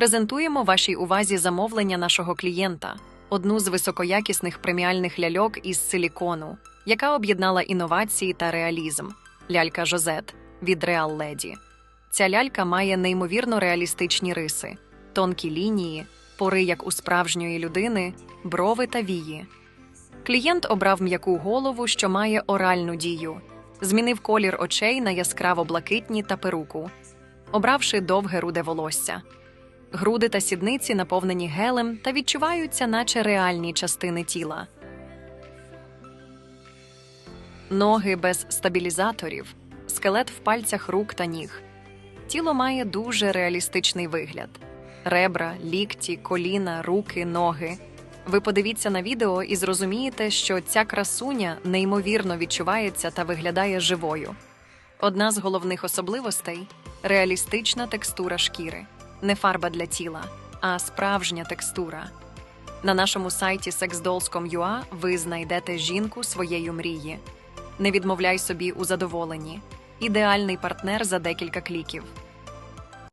Презентуємо вашій увазі замовлення нашого клієнта, одну з високоякісних преміальних ляльок із силікону, яка об'єднала інновації та реалізм лялька Жозет від Real Lady. Ця лялька має неймовірно реалістичні риси, тонкі лінії, пори як у справжньої людини, брови та вії. Клієнт обрав м'яку голову, що має оральну дію, змінив колір очей на яскраво блакитні та перуку, обравши довге руде волосся. Груди та сідниці наповнені гелем та відчуваються, наче реальні частини тіла. Ноги без стабілізаторів, скелет в пальцях рук та ніг. Тіло має дуже реалістичний вигляд: ребра, лікті, коліна, руки, ноги. Ви подивіться на відео і зрозумієте, що ця красуня неймовірно відчувається та виглядає живою. Одна з головних особливостей реалістична текстура шкіри, не фарба для тіла, а справжня текстура. На нашому сайті sexdolls.com.ua ви знайдете жінку своєї мрії. Не відмовляй собі у задоволенні. Ідеальний партнер за декілька кліків.